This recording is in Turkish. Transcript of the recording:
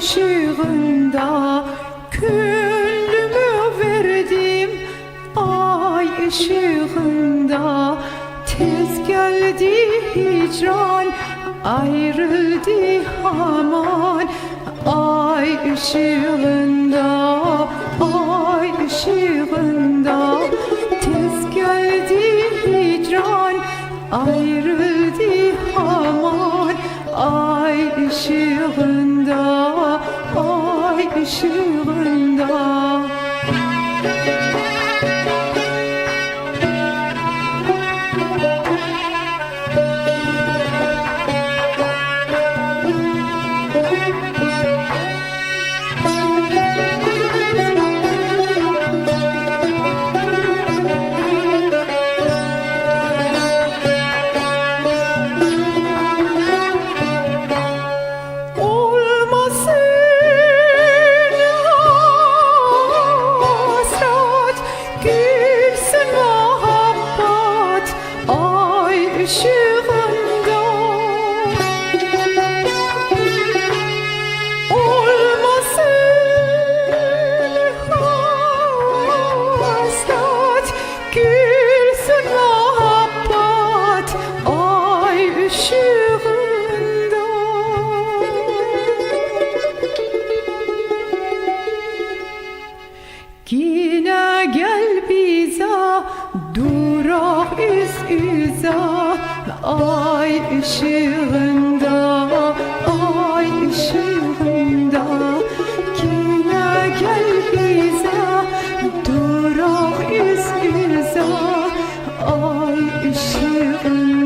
ışığında Küllümü verdim. Ay ışığında Tez geldi hicran ayrıldı aman Ay ışığında ay ışığında Tez geldi hicran ayrıldı aman Ay ışığında ışığında ay ışığında ay ışığında yine gel bize durak iz bize ay ışığında